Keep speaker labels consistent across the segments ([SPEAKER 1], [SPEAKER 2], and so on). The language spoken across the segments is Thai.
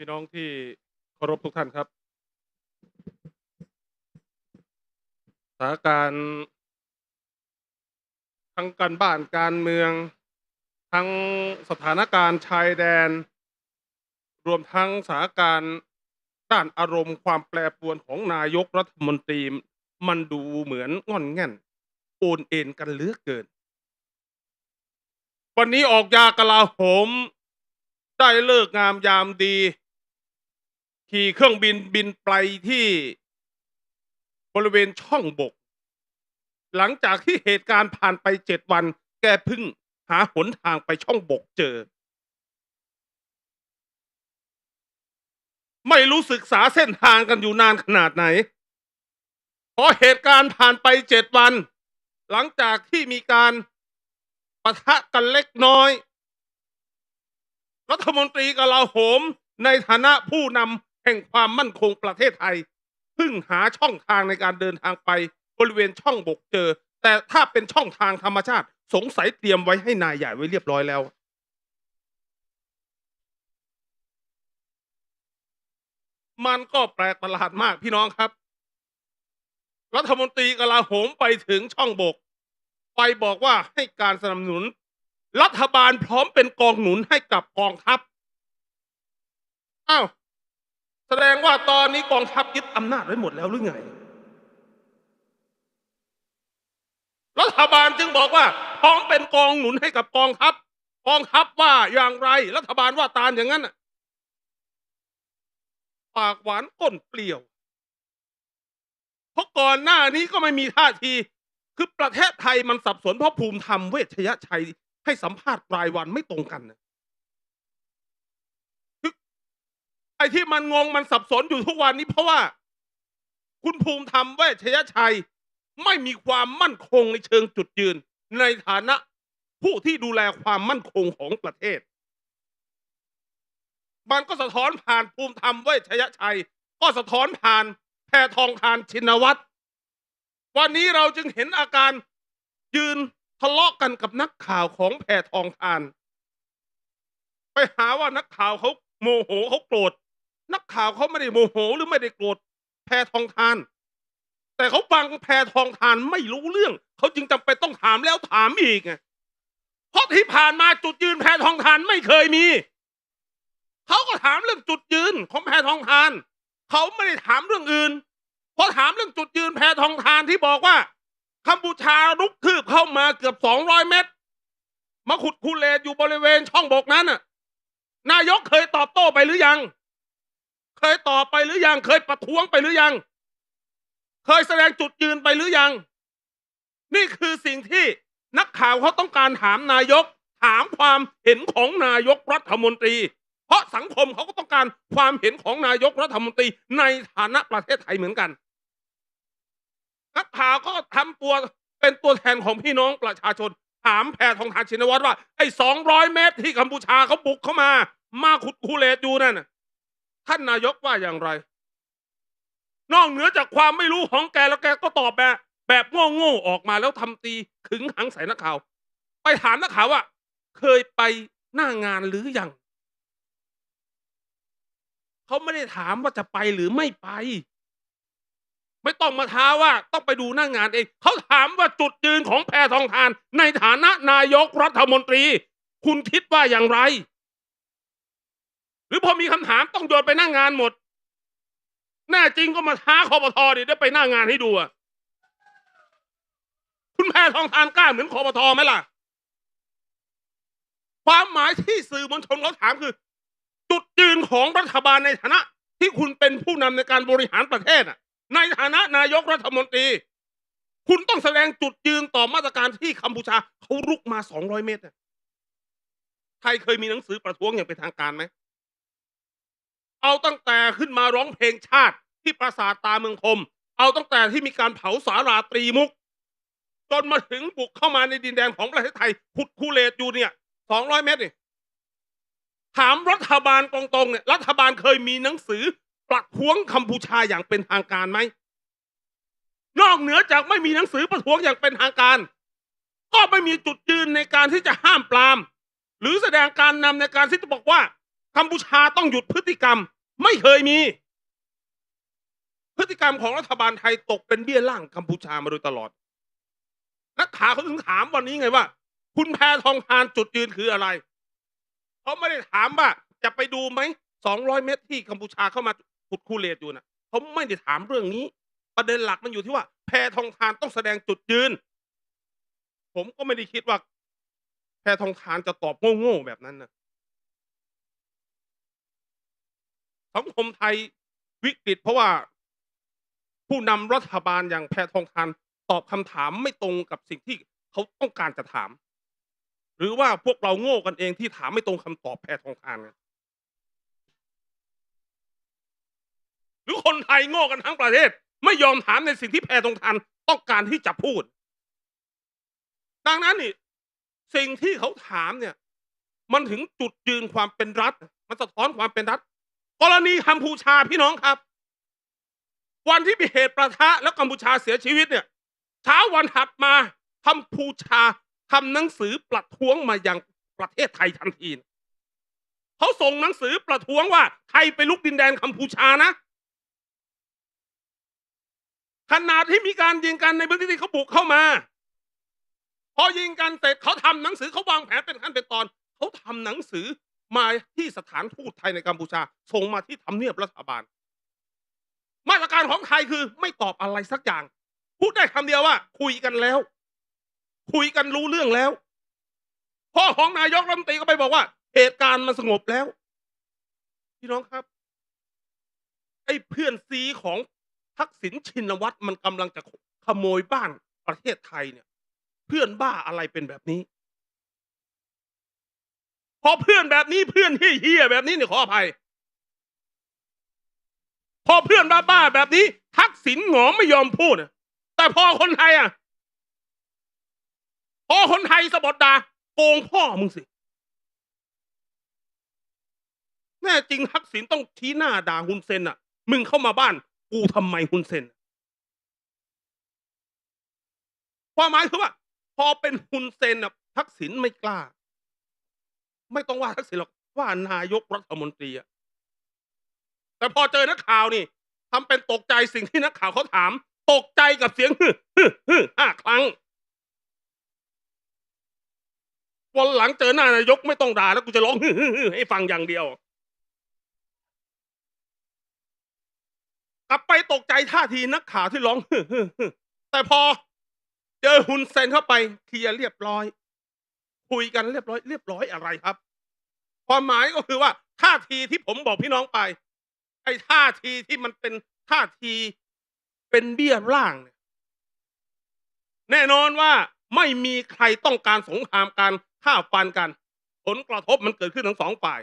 [SPEAKER 1] พี่น้องที่เคารพทุกท่านครับสถานการณ์ทั้งการบ้านการเมือง ทั้งสถานการณ์ชายแดน รวมทั้งสถานการณ์ด้านอารมณ์ความแปรปรวนของนายกรัฐมนตรีมันดูเหมือนง่อนแง่น โอนเอ็นกันเลือเกิน วันนี้ออกยากลาโหม ได้เลิกงามยามดี ขี่เครื่องบินบินไปที่บริเวณช่องบก หลังจากที่เหตุการณ์ผ่านไปเจ็ดวัน แกพึ่งหาหนทางไปช่องบกเจอ ไม่รู้ศึกษาเส้นทางกันอยู่นานขนาดไหนพอเหตุการณ์ผ่านไปเจ็ดวัน หลังจากที่มีการปะทะกันเล็กน้อย รัฐมนตรีกลาโหมในฐานะผู้นำ ห่งความมั่นคงประเทศไทยเพิ่งหาช่องทางในการเดินทางไปบริเวณช่องบกเจอ แต่ถ้าเป็นช่องทางธรรมชาติ สงสัยเตรียมไว้ให้นายใหญ่ไว้เรียบร้อยแล้วมันก็แปลกประหลาดมากพี่น้องครับ รัฐมนตรีกลาโหมไปถึงช่องบก ไปบอกว่าให้การสนับสนุน รัฐบาลพร้อมเป็นกองหนุนให้กับกองทัพ อ้าว แสดงว่าตอนนี้กองทัพยึดอำนาจไว้หมดแล้วหรือไง รัฐบาลจึงบอกว่าพร้อมเป็นกองหนุนให้กับกองทัพกองทัพว่าอย่างไร รัฐบาลว่าตามอย่างนั้นน่ะปากหวานก้นเปลี่ยวเพราะก่อนหน้านี้ก็ไม่มีท่าที คือประเทศไทยมันสับสนเพราะภูมิธรรมเวชยชัยให้สัมภาษณ์รายวันไม่ตรงกันนะ ไอ้ที่มันงงมันสับสนอยู่ทุกวันนี้เพราะว่า คุณภูมิธรรมเวชยชัย ไม่มีความมั่นคงในเชิงจุดยืน ในฐานะผู้ที่ดูแลความมั่นคงของประเทศ มันก็สะท้อนผ่านภูมิธรรมเวชยชัย ก็สะท้อนผ่านแพทองทานชินวัตรวันนี้เราจึงเห็นอาการยืนทะเลาะกันกับนักข่าวของแพทองทาน ไปหาว่านักข่าวเขาโมโหเขาโกรธ นักข่าวเขาไม่ได้โมโหหรือไม่ได้โกรธแพทองทาน แต่เขาฟังแพทองทานไม่รู้เรื่อง เขาจึงจำเป็นต้องถามแล้วถามอีกไงเพราะที่ผ่านมาจุดยืนแพทองทานไม่เคยมี เขาก็ถามเรื่องจุดยืนของแพทองทาน เขาไม่ได้ถามเรื่องอื่นพอถามเรื่องจุดยืนแพทองทานที่บอกว่ากัมพูชาลุกคืบเข้ามาเกือบสองร้อยเมตร มาขุดคูเลตอยู่บริเวณช่องบกนั้นน่ะ นายกเคยตอบโต้ไปหรือยัง เคยตอบไปหรือยัง เคยประท้วงไปหรือยัง เคยแสดงจุดยืนไปหรือยัง นี่คือสิ่งที่นักข่าวเขาต้องการถามนายก ถามความเห็นของนายกรัฐมนตรี เพราะสังคมเขาก็ต้องการความเห็นของนายกรัฐมนตรีในฐานะประเทศไทยเหมือนกัน นักข่าวก็ทำตัวเป็นตัวแทนของพี่น้องประชาชน ถามแพทองทานชินวัตรว่าไอ้สองร้อยเมตรที่กัมพูชาเขาบุกเข้ามา มาขุดคูเลตอยู่นั่นน่ะ ท่านนายกว่าอย่างไร นอกเหนือจากความไม่รู้ของแกแล้วแกก็ตอบแบบแบบโง่ๆออกมาแล้วทำตีขึงหังใส่นักข่าว ไปถามนักข่าวว่า เคยไปหน้างานหรือยังเขาไม่ได้ถามว่าจะไปหรือไม่ไป ไม่ต้องมาท้าว่าต้องไปดูหน้างานเองเขาถามว่าจุดยืนของแพทองทาน ในฐานะนายกรัฐมนตรี คุณคิดว่าอย่างไร หรือพอมีคำถามต้องโยนไปหน้างงานหมด แน่จริงก็มาท้าคอปทอดิได้ไปหน้างงานให้ดูอะคุณแพทองทานกล้าเหมือนคอปทอไหมล่ะ ความหมายที่สื่อมวลชนเขาถามคือ จุดยืนของรัฐบาลในฐานะ ที่คุณเป็นผู้นำในการบริหารประเทศอะ ในฐานะนายกรัฐมนตรี คุณต้องแสดงจุดยืนต่อมาตรการที่กัมพูชาเขารุกมา200เมตรอะใครเคยมีหนังสือประท้วงอย่างเป็นทางการไหม เอาตั้งแต่ขึ้นมาร้องเพลงชาติที่ปราสาทตาเมืองคม เอาตั้งแต่ที่มีการเผาสาราตรีมุก จนมาถึงบุกเข้ามาในดินแดนของประเทศไทยขุดคูเลตอยู่เนี่ย200เมตรนี่ถามรัฐบาลตรงๆเนี่ยรัฐบาลเคยมีหนังสือประท้วงกัมพูชาอย่างเป็นทางการไหมนอกเหนือจากไม่มีหนังสือประท้วงอย่างเป็นทางการ ก็ไม่มีจุดยืนในการที่จะห้ามปราม หรือแสดงการนำในการที่จะบอกว่า กัมพูชาต้องหยุดพฤติกรรม ไม่เคยมี พฤติกรรมของรัฐบาลไทยตกเป็นเบี้ยล่างกัมพูชามาโดยตลอด นักข่าวเขาถึงถามวันนี้ไงว่า คุณแพทองทานจุดยืนคืออะไรเขาไม่ได้ถามว่าจะไปดูไหมสองร้อยเมตรที่กัมพูชาเข้ามาขุดคูเลตอยู่นะเขาไม่ได้ถามเรื่องนี้ ประเด็นหลักมันอยู่ที่ว่า แพทองทานต้องแสดงจุดยืน ผมก็ไม่ได้คิดว่า แพทองทานจะตอบโง่ๆแบบนั้นนะ สังคมไทยวิกฤต เพราะว่า ผู้นำรัฐบาลอย่างแพทองทานตอบคำถามไม่ตรงกับสิ่งที่เขาต้องการจะถาม หรือว่าพวกเราโง่กันเองที่ถามไม่ตรงคำตอบแพทองทานหรือคนไทยโง่กันทั้งประเทศ ไม่ยอมถามในสิ่งที่แพทองทานต้องการที่จะพูด ดังนั้นนี่สิ่งที่เขาถามเนี่ย มันถึงจุดยืนความเป็นรัฐ มันสะท้อนความเป็นรัฐ กรณีกัมพูชาพี่น้องครับ วันที่มีเหตุประทะแล้วกัมพูชาเสียชีวิตเนี่ยเช้าวันถัดมากัมพูชาทำหนังสือประท้วงมายังประเทศไทยทันทีเขาส่งหนังสือประท้วงว่าไทยไปลุกดินแดนกัมพูชานะขนาดที่มีการยิงกันในพื้นที่ที่เขาบุกเข้ามา พอยิงกันเสร็จเขาทำหนังสือเขาวางแผนเป็นขั้นเป็นตอน เขาทำหนังสือ มาที่สถานทูตไทยในกัมพูชา ส่งมาที่ทำเนียบรัฐบาล มาตรการของไทยคือไม่ตอบอะไรสักอย่าง พูดได้คำเดียวว่า คุยกันแล้ว คุยกันรู้เรื่องแล้วพ่อของนายกรัฐมนตรีก็ไปบอกว่า เหตุการณ์มันสงบแล้ว พี่น้องครับ ไอ้เพื่อนซีของทักษิณชินวัตรมันกำลังจะขโมยบ้านประเทศไทยเนี่ย เพื่อนบ้าอะไรเป็นแบบนี้ พอเพื่อนแบบนี้เพื่อนเฮี้ยแบบนี้เนี่ยขออภัย พอเพื่อนบ้าๆแบบนี้ ทักษิณหงอไม่ยอมพูดแต่พอคนไทยอะ พอคนไทยสะบดดาโกงพ่อมึงสิแน่จริงทักษิณต้องชี้หน้าด่าฮุนเซนอะ มึงเข้ามาบ้าน กูทำไมฮุนเซนความหมายคือว่า พอเป็นฮุนเซนอะทักษิณไม่กล้า ไม่ต้องว่าทักษิณหรอกว่านายกรัฐมนตรีอะแต่พอเจอนักข่าวนี่ทำเป็นตกใจสิ่งที่นักข่าวเขาถาม ตกใจกับเสียงฮึฮึฮึห้าครั้งวันหลังเจอหน้านายกไม่ต้องด่าแล้วกูจะร้องฮึฮึฮึให้ฟังอย่างเดียว กลับไปตกใจท่าทีนักข่าวที่ร้องฮึฮึฮึแต่พอเจอฮุนเซนเข้าไปเคลียร์เรียบร้อย คุยกันเรียบร้อยเรียบร้อยอะไรครับ ความหมายก็คือว่าท่าทีที่ผมบอกพี่น้องไป ไอ้ท่าทีที่มันเป็นท่าทีเป็นเบี้ยร่างเนี่ยแน่นอนว่าไม่มีใครต้องการสงครามการฆ่าฟันกัน ผลกระทบมันเกิดขึ้นทั้งสองฝ่าย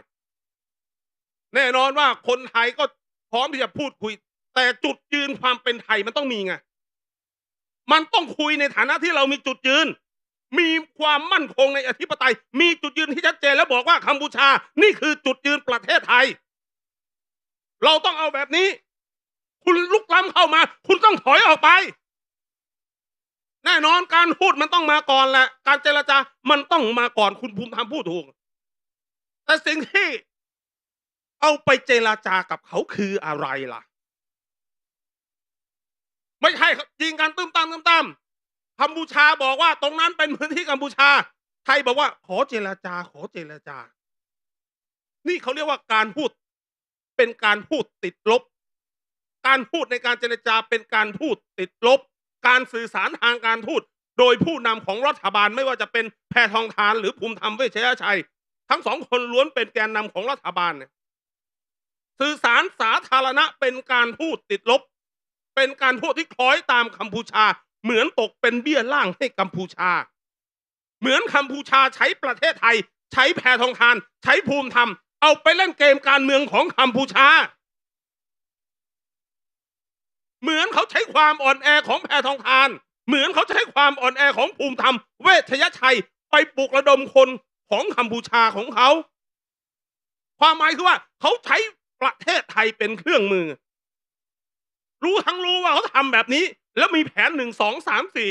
[SPEAKER 1] แน่นอนว่าคนไทยก็พร้อมที่จะพูดคุย แต่จุดยืนความเป็นไทยมันต้องมีไงมันต้องคุยในฐานะที่เรามีจุดยืน มีความมั่นคงในอธิปไตย มีจุดยืนที่ชัดเจนแล้วบอกว่ากัมพูชา นี่คือจุดยืนประเทศไทย เราต้องเอาแบบนี้ คุณลุกล้ำเข้ามา คุณต้องถอยออกไป แน่นอนการพูดมันต้องมาก่อนแหละ การเจรจา มันต้องมาก่อนคุณภูมิธรรมพูดถูก แต่สิ่งที่เอาไปเจรจากับเขาคืออะไรล่ะ ไม่ใช่ยิงกันตื้มตามตื้มตาม กัมพูชาบอกว่าตรงนั้นเป็นพื้นที่กัมพูชา ไทยบอกว่า ขอเจรจา ขอเจรจา นี่เขาเรียกว่าการพูด เป็นการพูดติดลบ การพูดในการเจรจาเป็นการพูดติดลบ การสื่อสารทางการทูตโดยผู้นำของรัฐบาลไม่ว่าจะเป็นแพทองทานหรือภูมิธรรมเวชยชัย ทั้งสองคนล้วนเป็นแกนนำของรัฐบาลเนี่ยสื่อสารสาธารณะเป็นการพูดติดลบ เป็นการพูดที่คล้อยตามกัมพูชา เหมือนตกเป็นเบี้ยล่างให้กัมพูชา เหมือนกัมพูชาใช้ประเทศไทย ใช้แพทองทาน ใช้ภูมิธรรม เอาไปเล่นเกมการเมืองของกัมพูชา เหมือนเขาใช้ความอ่อนแอของแพทองทาน เหมือนเขาใช้ความอ่อนแอของภูมิธรรม เวชยชัยไปปลุกระดมคนของกัมพูชาของเขา ความหมายคือว่าเขาใช้ประเทศไทยเป็นเครื่องมือ รู้ทั้งรู้ว่าเขาทำแบบนี้ แล้วมีแผนหนึ่งสองสามสี่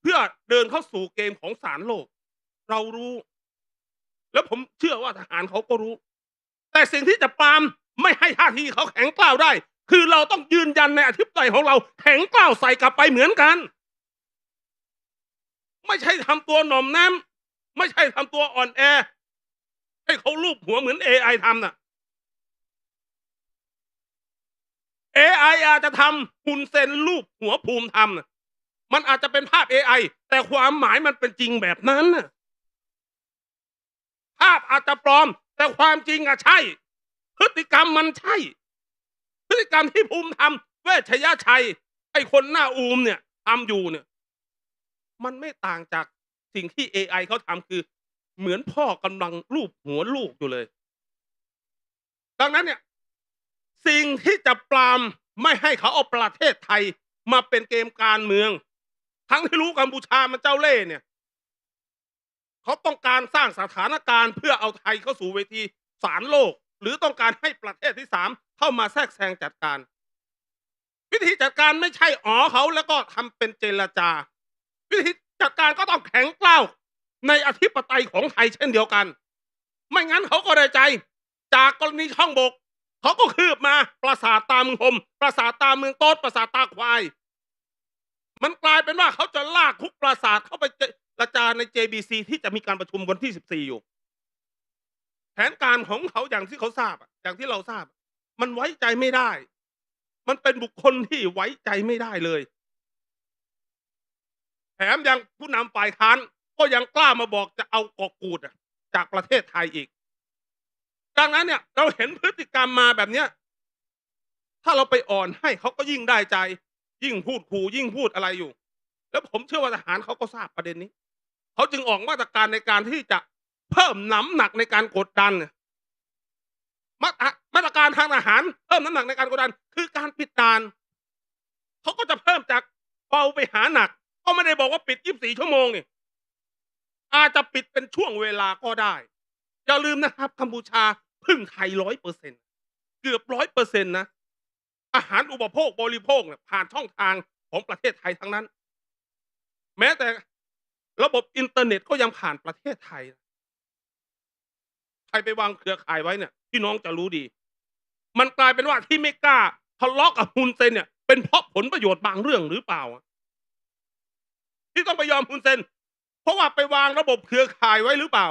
[SPEAKER 1] เพื่อเดินเข้าสู่เกมของศาลโลก เรารู้ แล้วผมเชื่อว่าทหารเขาก็รู้ แต่สิ่งที่จะปามไม่ให้ท่าทีเขาแข็งกล้าวได้ คือเราต้องยืนยันในอธิปไตยของเราแข็งกล้าวใส่กลับไปเหมือนกัน ไม่ใช่ทำตัวหน่อมแน้ำไม่ใช่ทำตัวอ่อนแอ ให้เขาลูบหัวเหมือน AI ทำน่ะ AI อาจจะทำหุ่นเซนรูปหัวภูมิทำน่ะมันอาจจะเป็นภาพ AI แต่ความหมายมันเป็นจริงแบบนั้นน่ะภาพอาจจะปลอม แต่ความจริงอะใช่ พฤติกรรมมันใช่ พฤติกรรมที่ภูมิทำเวชยชัย ไอคนหน้าอูมเนี่ยทำอยู่เนี่ย มันไม่ต่างจากสิ่งที่ AI เขาทำคือ เหมือนพ่อกำลังลูบหัวลูกอยู่เลย ดังนั้นเนี่ย สิ่งที่จะปรามไม่ให้เขาเอาประเทศไทยมาเป็นเกมการเมือง ทั้งที่รู้กัมพูชามันเจ้าเล่ห์เนี่ย เขาต้องการสร้างสถานการณ์เพื่อเอาไทยเข้าสู่เวทีศาลโลก หรือต้องการให้ประเทศที่สามเข้ามาแทรกแซงจัดการ วิธีจัดการไม่ใช่อ๋อเขาแล้วก็ทำเป็นเจรจา วิธีจัดการก็ต้องแข็งกล้าวในอธิปไตยของไทยเช่นเดียวกัน ไม่งั้นเขาก็ได้ใจ จากกรณีช่องบก เขาก็คืบมาปราสาทตาเมืองพรมปราสาทตาเมืองโต๊ดปราสาทตาควาย มันกลายเป็นว่าเขาจะลากคุกปราสาทเข้าไปเจรจาใน JBC ที่จะมีการประชุมวันที่ 14 อยู่ แผนการของเขาอย่างที่เขาทราบอะอย่างที่เราทราบ มันไว้ใจไม่ได้ มันเป็นบุคคลที่ไว้ใจไม่ได้เลยแถมยังผู้นำฝ่ายค้านก็ยังกล้ามาบอกจะเอากอกูดจากประเทศไทยอีก ดังนั้นเนี่ย เราเห็นพฤติกรรมมาแบบเนี้ย ถ้าเราไปอ่อนให้เขาก็ยิ่งได้ใจ ยิ่งพูดขู่ยิ่งพูดอะไรอยู่ แล้วผมเชื่อว่าทหารเขาก็ทราบประเด็นนี้ เขาจึงออกมาตรการในการที่จะเพิ่มน้ำหนักในการกดดันมาตรมาตรการทางทหารเพิ่มน้ำหนักในการกดดัน คือการปิดด่านเขาก็จะเพิ่มจากเบาไปหาหนักก็ไม่ได้บอกว่าปิด 24 ชั่วโมงนี่อาจจะปิดเป็นช่วงเวลาก็ได้ อย่าลืมนะครับกัมพูชา พึ่งไทยร้อยเปอร์เซ็นเกือบร้อยเปอร์เซ็นต์นะ อาหารอุปโภคบริโภคเนี่ยผ่านช่องทางของประเทศไทยทั้งนั้น แม้แต่ระบบอินเทอร์เน็ตก็ยังผ่านประเทศไทย ใครไปวางเครือข่ายไว้เนี่ยพี่น้องจะรู้ดี มันกลายเป็นว่าที่ไม่กล้าทะเลาะกับฮุนเซนเนี่ย เป็นเพราะผลประโยชน์บางเรื่องหรือเปล่า ที่ต้องไปยอมฮุนเซน เพราะว่าไปวางระบบเครือข่ายไว้หรือเปล่า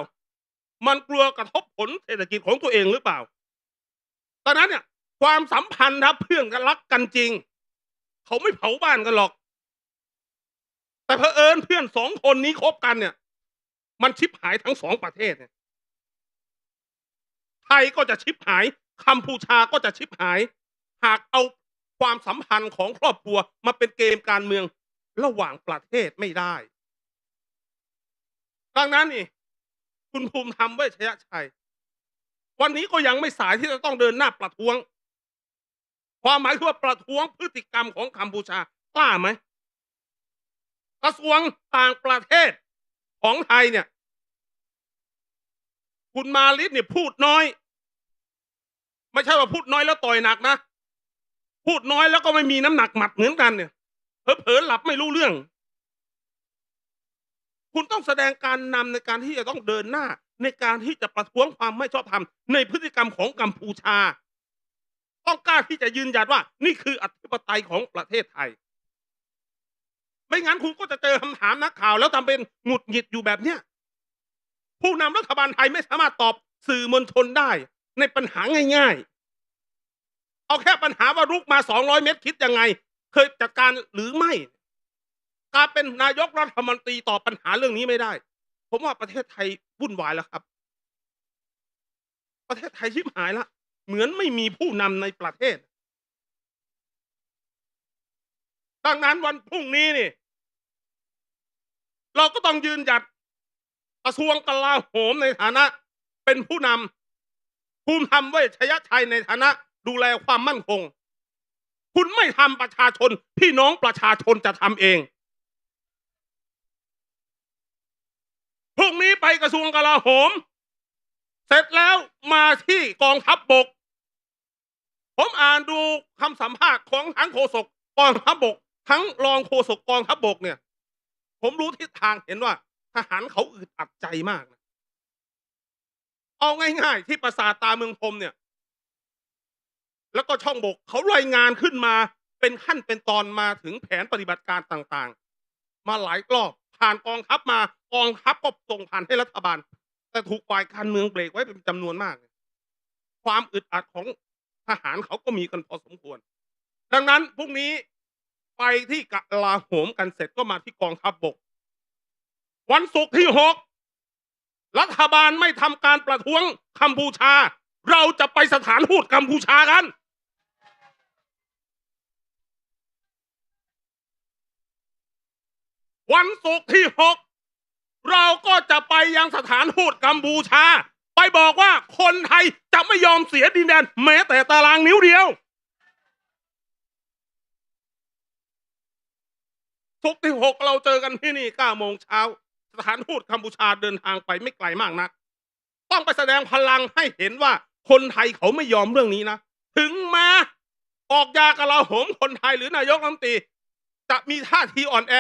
[SPEAKER 1] มันกลัวกระทบผลเศรษฐกิจของตัวเองหรือเปล่าตอนนั้นเนี่ย ความสัมพันธ์ครับเพื่อนกันรักกันจริง เขาไม่เผาบ้านกันหรอก แต่เผอิญเพื่อนสองคนนี้คบกันเนี่ย มันชิบหายทั้งสองประเทศเนี่ยไทยก็จะชิบหายกัมพูชาก็จะชิบหาย หากเอาความสัมพันธ์ของครอบครัวมาเป็นเกมการเมืองระหว่างประเทศไม่ได้ ดังนั้นนี่ คุณภูมิธรรมเวชยชัย วันนี้ก็ยังไม่สายที่จะต้องเดินหน้าประท้วง ความหมายคือว่าประท้วงพฤติกรรมของกัมพูชากล้าไหมกระทรวงต่างประเทศของไทยเนี่ย คุณมาลิศเนี่ยพูดน้อย ไม่ใช่ว่าพูดน้อยแล้วต่อยหนักนะ พูดน้อยแล้วก็ไม่มีน้ำหนักหมัดเหมือนกันเนี่ยเผลอๆหลับไม่รู้เรื่อง คุณต้องแสดงการนำในการที่จะต้องเดินหน้า ในการที่จะประท้วงความไม่ชอบธรรมในพฤติกรรมของกัมพูชา ต้องกล้าที่จะยืนยันว่า นี่คืออธิปไตยของประเทศไทย ไม่งั้นคุณก็จะเจอคำถามนักข่าว แล้วทำเป็นหงุดหงิดอยู่แบบเนี้ยผู้นำรัฐบาลไทยไม่สามารถตอบสื่อมวลชนได้ ในปัญหาง่าย ๆ เอาแค่ปัญหาว่ารุกมาสองร้อยเมตรคิดยังไง เคยจัดการหรือไม่ การเป็นนายกรัฐมนตรีตอบปัญหาเรื่องนี้ไม่ได้ ผมว่าประเทศไทยวุ่นวายแล้วครับ ประเทศไทยชิบหายละเหมือนไม่มีผู้นำในประเทศ ดังนั้นวันพรุ่งนี้นี่ เราก็ต้องยืนหยัดกระทรวงกลาโหมในฐานะ เป็นผู้นำภูมิธรรมเวชยชัยในฐานะ ดูแลความมั่นคง คุณไม่ทำประชาชน พี่น้องประชาชนจะทำเอง พรุ่งนี้ไปกระทรวงกลาโหม เสร็จแล้วมาที่กองทัพบบก ผมอ่านดูคำสัมภาษณ์ของทั้งโฆษกกองทัพบบก ทั้งรองโฆษกกองทัพบบกเนี่ย ผมรู้ทิศทางเห็นว่า ทหารเขาอึดอัดใจมากนะเอาง่ายๆ ที่ปราสาทตาเมืองพรมเนี่ย แล้วก็ช่องบกเขารายงานขึ้นมาเป็นขั้นเป็นตอนมาถึงแผนปฏิบัติการต่างๆ มาหลายรอบ ผ่านกองทัพมากองทัพก็ส่งผ่านให้รัฐบาล แต่ถูกฝ่ายการเมืองเบรกไว้เป็นจำนวนมาก ความอึดอัดของทหารเขาก็มีกันพอสมควร ดังนั้นพรุ่งนี้ไปที่กะลาโหมกันเสร็จก็มาที่กองทัพบบก วันศุกร์ที่หกรัฐบาลไม่ทำการประท้วงกัมพูชา เราจะไปสถานทูตกัมพูชากัน วันศุกร์ที่หกเราก็จะไปยังสถานทูตกัมพูชา ไปบอกว่าคนไทยจะไม่ยอมเสียดินแดนแม้แต่ตารางนิ้วเดียวศุกร์ที่หกเราเจอกันที่นี่เก้าโมงเช้าสถานทูตกัมพูชาเดินทางไปไม่ไกลมากนัก ต้องไปแสดงพลังให้เห็นว่าคนไทยเขาไม่ยอมเรื่องนี้นะ ถึงแม้ออกยากระลาโหมคนไทยหรือนายกรัฐมนตรีจะมีท่าทีอ่อนแอ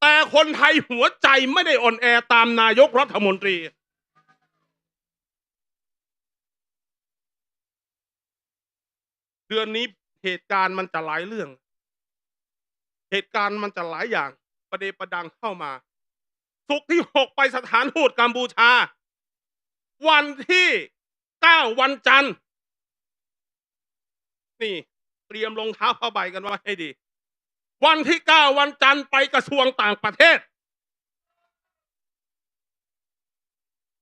[SPEAKER 1] แต่คนไทยหัวใจไม่ได้อ่อนแอตามนายกรัฐมนตรี เดือนนี้เหตุการณ์มันจะหลายเรื่อง เหตุการณ์มันจะหลายอย่าง ประเดประดังเข้ามา สุกที่หกไปสถานทูตกัมพูชา วันที่เก้าวันจันทร์ นี่ เตรียมรองเท้าผ้าใบกันไว้ให้ดี วันที่เก้าวันจันทร์ไปกระทรวงต่างประเทศ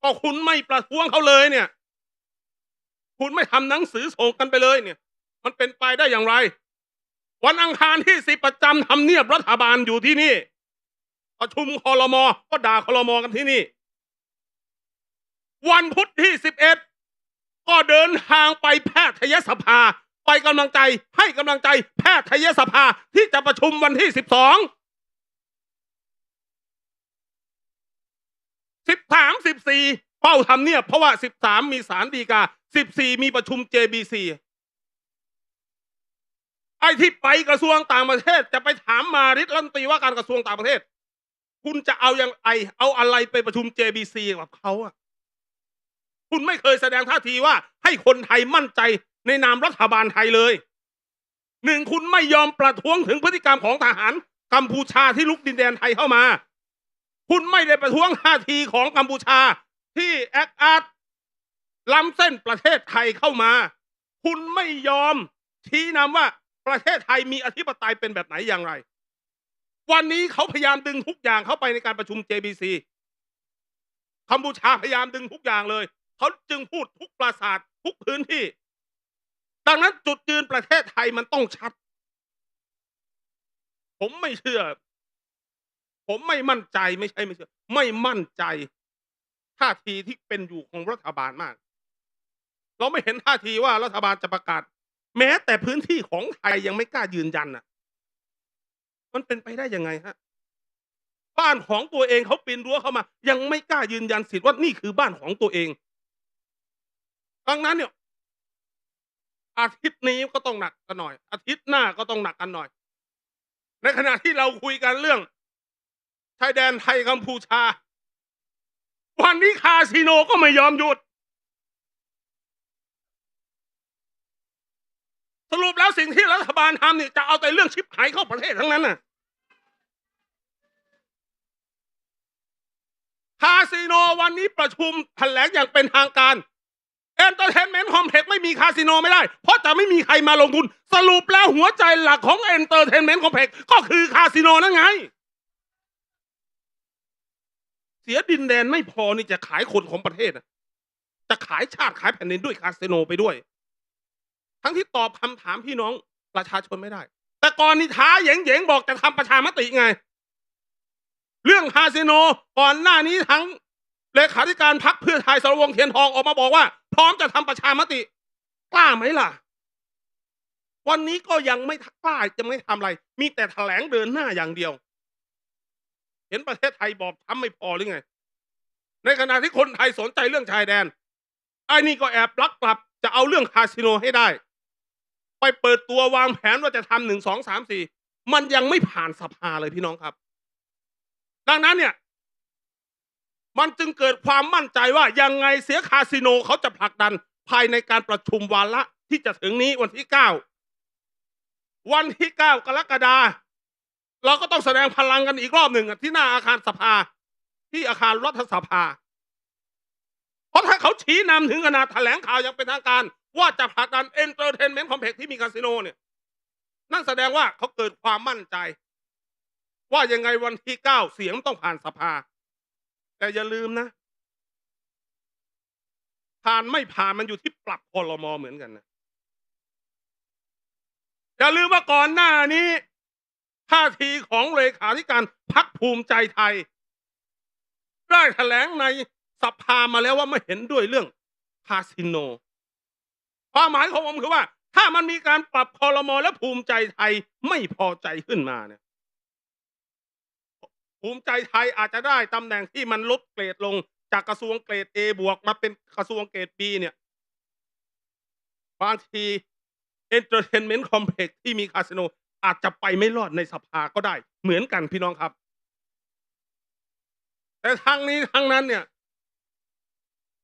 [SPEAKER 1] ก็คุณไม่ประท้วงเขาเลยเนี่ย คุณไม่ทำหนังสือส่งกันไปเลยเนี่ย มันเป็นไปได้อย่างไร วันอังคารที่สิประจำทำเนียบรัฐบาลอยู่ที่นี่ประชุมคอรมอก็ด่าคอรมอกันที่นี่ วันพุธที่สิบเอ็ดก็เดินทางไปแพทยสภา ไปกำลังใจให้กำลังใจแพทยสภาที่จะประชุมวันที่สิบสองสิบสามสิบสี่เป้าทำเนี่ย เพราะว่าสิบสามมีสารดีกาสิบสี่มีประชุม JBC ไอ้ที่ไปกระทรวงต่างประเทศจะไปถามมาริฐรัฐมนตรีว่าการกระทรวงต่างประเทศ คุณจะเอาอย่างไอเอาอะไรไปประชุม JBC กับเขาอะคุณไม่เคยแสดงท่าทีว่าให้คนไทยมั่นใจ ในนามรัฐบาลไทยเลยหนึ่งคุณไม่ยอมประท้วงถึงพฤติกรรมของทหารกัมพูชาที่ลุกดินแดนไทยเข้ามา คุณไม่ได้ประท้วงท่าทีของกัมพูชาที่แอคอาร์ตล้ำเส้นประเทศไทยเข้ามา คุณไม่ยอมชี้นำว่าประเทศไทยมีอธิปไตยเป็นแบบไหนอย่างไร วันนี้เขาพยายามดึงทุกอย่างเข้าไปในการประชุม JBC กัมพูชาพยายามดึงทุกอย่างเลย เขาจึงพูดทุกปราสาททุกพื้นที่ ดังนั้นจุดยืนประเทศไทยมันต้องชัด ผมไม่เชื่อ ผมไม่มั่นใจไม่ใช่ไม่เชื่อ ไม่มั่นใจท่าทีที่เป็นอยู่ของรัฐบาลมาก เราไม่เห็นท่าทีว่ารัฐบาลจะประกาศ แม้แต่พื้นที่ของไทยยังไม่กล้ายืนยันน่ะ มันเป็นไปได้ยังไงฮะ บ้านของตัวเองเขาปีนรั้วเข้ามา ยังไม่กล้ายืนยันสิทธิ์ว่านี่คือบ้านของตัวเองดังนั้นเนี่ย อาทิตย์นี้ก็ต้องหนักกันหน่อย อาทิตย์หน้าก็ต้องหนักกันหน่อย ในขณะที่เราคุยกันเรื่องชายแดนไทยกัมพูชา วันนี้คาสิโนก็ไม่ยอมหยุด สรุปแล้วสิ่งที่รัฐบาลทำเนี่ยจะเอาแต่เรื่องชิปหายเข้าประเทศทั้งนั้นน่ะคาสิโนวันนี้ประชุมแถลงอย่างเป็นทางการ เอนเตอร์เทนเมนต์คอมเพล็กไม่มีคาสิโนไม่ได้ เพราะจะไม่มีใครมาลงทุน สรุปแล้วหัวใจหลักของเอนเตอร์เทนเมนต์คอมเพล็กก็คือคาสิโนนั่นไง เสียดินแดนไม่พอนี่จะขายคนของประเทศอะจะขายชาติขายแผ่นดินด้วยคาสิโนไปด้วย ทั้งที่ตอบคำถามพี่น้องประชาชนไม่ได้ แต่ก่อนนี่ท้าเหยงๆบอกจะทำประชามติไง เรื่องคาสิโนก่อนหน้านี้ทั้ง เลขาธิการพักเพื่อไทยสรวงเทียนทองออกมาบอกว่า พร้อมจะทำประชามติกล้าไหมล่ะ วันนี้ก็ยังไม่กล้าจะไม่ทำอะไร มีแต่แถลงเดินหน้าอย่างเดียว เห็นประเทศไทยบอบช้ำไม่พอหรือไง ในขณะที่คนไทยสนใจเรื่องชายแดนไอ้นี่ก็แอบลักกลับจะเอาเรื่องคาสิโนให้ได้ ไปเปิดตัววางแผนว่าจะทำหนึ่งสองสามสี่มันยังไม่ผ่านสภาเลยพี่น้องครับ ดังนั้นเนี่ย มันจึงเกิดความมั่นใจว่ายังไงเสียคาสิโนเขาจะผลักดันภายในการประชุมวาระที่จะถึงนี้วันที่เก้าวันที่เก้ากรกฎาเราก็ต้องแสดงพลังกันอีกรอบหนึ่งที่หน้าอาคารสภา ที่อาคารรัฐสภา เพราะถ้าเขาชี้นำถึงขนาดแถลงข่าวอย่างเป็นทางการ ว่าจะผลักดันเอนเตอร์เทนเมนต์คอมเพล็กที่มีคาสิโนเนี่ยนั่นแสดงว่าเขาเกิดความมั่นใจ ว่ายังไงวันที่เก้าเสียงต้องผ่านสภา แต่อย่าลืมนะ ผ่านไม่ผ่านมันอยู่ที่ปรับคอรมอเหมือนกันนะอย่าลืมว่าก่อนหน้านี้ท่าทีของเลขาธิการพักภูมิใจไทย ได้แถลงในสภามาแล้วว่าไม่เห็นด้วยเรื่องคาสิโน ความหมายของผมคือว่า ถ้ามันมีการปรับคอรมอและภูมิใจไทยไม่พอใจขึ้นมาเนี่ย ภูมิใจไทยอาจจะได้ตำแหน่งที่มันลดเกรดลงจากกระทรวงเกรด A บวกมาเป็นกระทรวงเกรด B เนี่ยบางที Entertainment Complex ที่มีคาสิโน อาจจะไปไม่รอดในสภาก็ได้ เหมือนกันพี่น้องครับ แต่ทั้งนี้ทั้งนั้นเนี่ย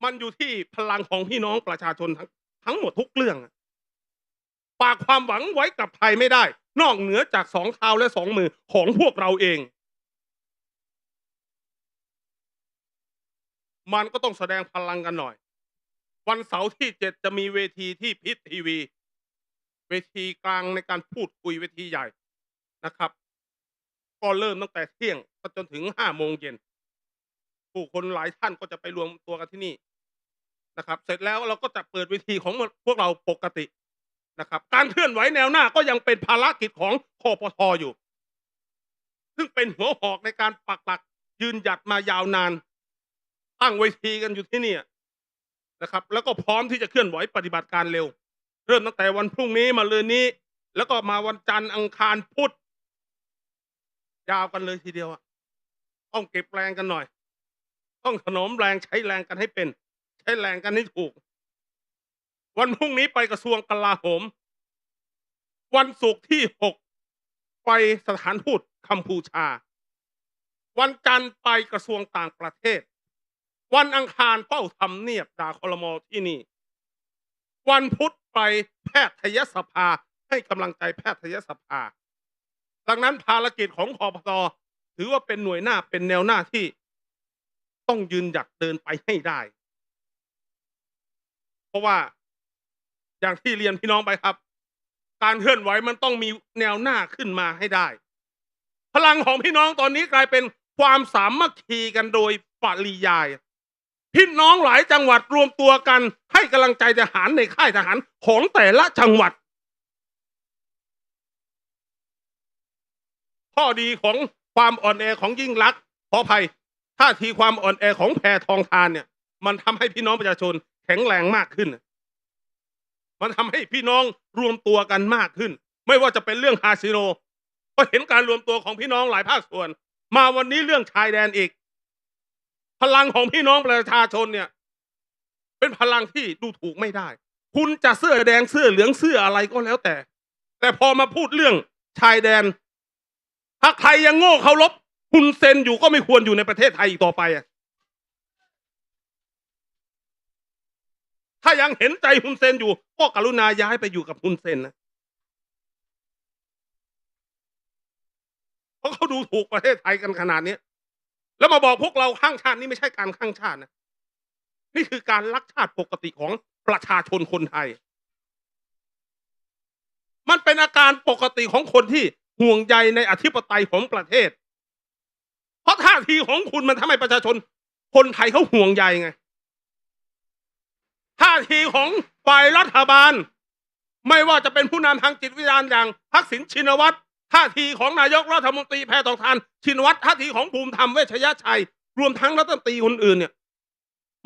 [SPEAKER 1] มันอยู่ที่พลังของพี่น้องประชาชนทั้งทั้งหมดทุกเรื่องฝากความหวังไว้กับใครไม่ได้ นอกเหนือจากสองเท้าและสองมือของพวกเราเอง มันก็ต้องแสดงพลังกันหน่อย วันเสาร์ที่เจ็ดจะมีเวทีที่พิษทีวี เวทีกลางในการพูดคุยเวทีใหญ่นะครับ ก็เริ่มตั้งแต่เที่ยงจนถึงห้าโมงเย็นผู้คนหลายท่านก็จะไปรวมตัวกันที่นี่นะครับ เสร็จแล้วเราก็จะเปิดเวทีของพวกเราปกตินะครับ การเคลื่อนไหวแนวหน้าก็ยังเป็นภารกิจของคอปทอยู่ ซึ่งเป็นหัวหอกในการปักหลักยืนหยัดมายาวนาน ตั้งเวทีกันอยู่ที่นี่นะครับ แล้วก็พร้อมที่จะเคลื่อนไหวปฏิบัติการเร็ว เริ่มตั้งแต่วันพรุ่งนี้มาเลยนี้ แล้วก็มาวันจันทร์อังคารพุธยาวกันเลยทีเดียวอะต้องเก็บแรงกันหน่อย ต้องถนอมแรงใช้แรงกันให้เป็น ใช้แรงกันให้ถูก วันพรุ่งนี้ไปกระทรวงกลาโหม วันศุกร์ที่หกไปสถานทูตกัมพูชา วันจันทร์ไปกระทรวงต่างประเทศ วันอังคารเฝ้าทำเนียบดาคอรมอที่นี่ วันพุธไปแพทยสภาให้กำลังใจแพทยสภา ดังนั้นภารกิจของคอพตถือว่าเป็นหน่วยหน้าเป็นแนวหน้าที่ ต้องยืนหยัดเดินไปให้ได้ เพราะว่าอย่างที่เรียนพี่น้องไปครับ การเคลื่อนไหวมันต้องมีแนวหน้าขึ้นมาให้ได้ พลังของพี่น้องตอนนี้กลายเป็นความสามัคคีกันโดยปริยาย พี่น้องหลายจังหวัดรวมตัวกัน ให้กำลังใจทหารในค่ายทหารของแต่ละจังหวัด ข้อดีของความอ่อนแอของยิ่งลักษณ์ขออภัยท่าทีความอ่อนแอของแพทองทานเนี่ย มันทำให้พี่น้องประชาชนแข็งแรงมากขึ้น มันทำให้พี่น้องรวมตัวกันมากขึ้น ไม่ว่าจะเป็นเรื่องคาสิโนก็เห็นการรวมตัวของพี่น้องหลายภาคส่วน มาวันนี้เรื่องชายแดนอีก พลังของพี่น้องประชาชนเนี่ย เป็นพลังที่ดูถูกไม่ได้ คุณจะเสื้อแดงเสื้อเหลืองเสื้ออะไรก็แล้วแต่ แต่พอมาพูดเรื่องชายแดนถ้าใครยังโง่เคารพคุณเซนอยู่ก็ไม่ควรอยู่ในประเทศไทยอีกต่อไปอะถ้ายังเห็นใจฮุนเซนอยู่ก็กรุณาย้ายไปอยู่กับฮุนเซนนะเพราะเขาดูถูกประเทศไทยกันขนาดนี้ แล้วมาบอกพวกเราข้างชาตินี่ไม่ใช่การข้างชาตินะนี่คือการรักชาติปกติของประชาชนคนไทย มันเป็นอาการปกติของคนที่ห่วงใยในอธิปไตยของประเทศ เพราะท่าทีของคุณมันทำให้ประชาชน คนไทยเขาห่วงใยไง ท่าทีของฝ่ายรัฐบาล ไม่ว่าจะเป็นผู้นำทางจิตวิญญาณอย่างทักษิณชินวัตร ท่าทีของนายกรัฐมนตรีแพทองทาน ชินวัตรท่าทีของภูมิธรรมเวชยชัย รวมทั้งรัฐมนตรีคนอื่นเนี่ย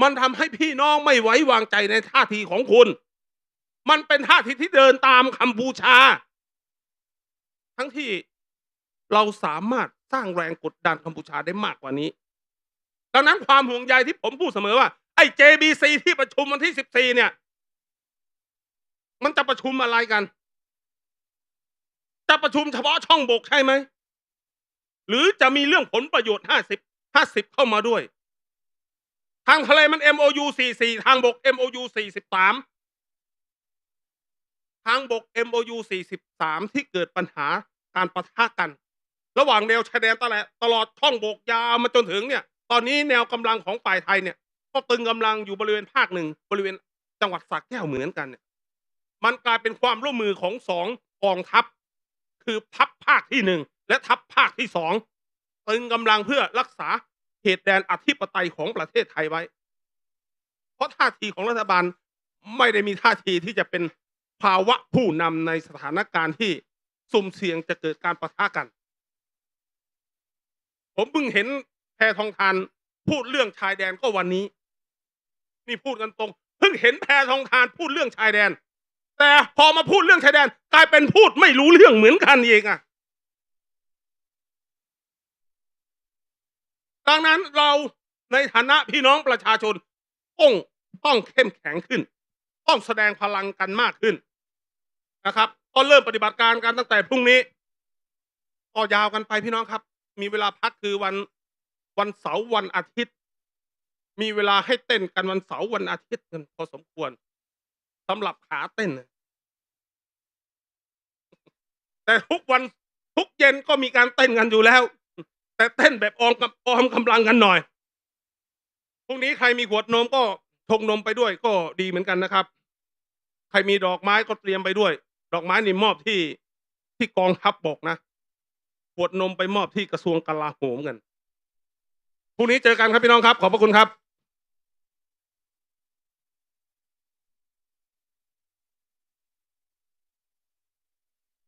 [SPEAKER 1] มันทำให้พี่น้องไม่ไว้วางใจในท่าทีของคุณ มันเป็นท่าทีที่เดินตามกัมพูชา ทั้งที่เราสามารถสร้างแรงกดดันกัมพูชาได้มากกว่านี้ ดังนั้นความห่วงใยที่ผมพูดเสมอว่า ไอ้ JBC ที่ประชุมวันที่ 14 เนี่ย มันจะประชุมอะไรกัน จะประชุมเฉพาะช่องบกใช่ไหม หรือจะมีเรื่องผลประโยชน์50 50เข้ามาด้วย ทางทะเลมัน MOU 44 ทางบก MOU 43 ทางบก MOU 43 ที่เกิดปัญหาการประทะกัน ระหว่างแนวชายแดนตลอดตลอดช่องบกยาวมาจนถึงเนี่ย ตอนนี้แนวกำลังของฝ่ายไทยเนี่ยก็ตึงกำลังอยู่บริเวณภาคหนึ่งบริเวณจังหวัดสระแก้วเหมือนกันเนี่ยมันกลายเป็นความร่วมมือของสองกองทัพ คือทัพภาคที่หนึ่งและทัพภาคที่สองตึงกำลังเพื่อรักษาเขตแดนอธิปไตยของประเทศไทยไว้ เพราะท่าทีของรัฐบาลไม่ได้มีท่าทีที่จะเป็นภาวะผู้นำในสถานการณ์ที่สุ่มเสี่ยงจะเกิดการประทะกัน ผมเพิ่งเห็นแพทองทานพูดเรื่องชายแดนก็วันนี้ นี่พูดกันตรง เพิ่งเห็นแพทองทานพูดเรื่องชายแดน แต่พอมาพูดเรื่องชายแดน กลายเป็นพูดไม่รู้เรื่องเหมือนกันเองอะดังนั้นเราในฐานะพี่น้องประชาชนต้องต้องเข้มแข็งขึ้น ต้องแสดงพลังกันมากขึ้นนะครับก็เริ่มปฏิบัติการกันตั้งแต่พรุ่งนี้ก็ยาวกันไปพี่น้องครับ มีเวลาพักคือวันวันเสาร์วันอาทิตย์ มีเวลาให้เต้นกันวันเสาร์วันอาทิตย์กันพอสมควร สำหรับขาเต้น แต่ทุกวันทุกเย็นก็มีการเต้นกันอยู่แล้ว แต่เต้นแบบออมกับออมกำลังกันหน่อยพรุ่งนี้ใครมีขวดนมก็ชงนมไปด้วยก็ดีเหมือนกันนะครับ ใครมีดอกไม้ก็เตรียมไปด้วย ดอกไม้นี่มอบที่ที่กองทัพบอกนะขวดนมไปมอบที่กระทรวงกลาโหมกันพรุ่งนี้เจอกันครับพี่น้องครับ ขอบพระคุณครับ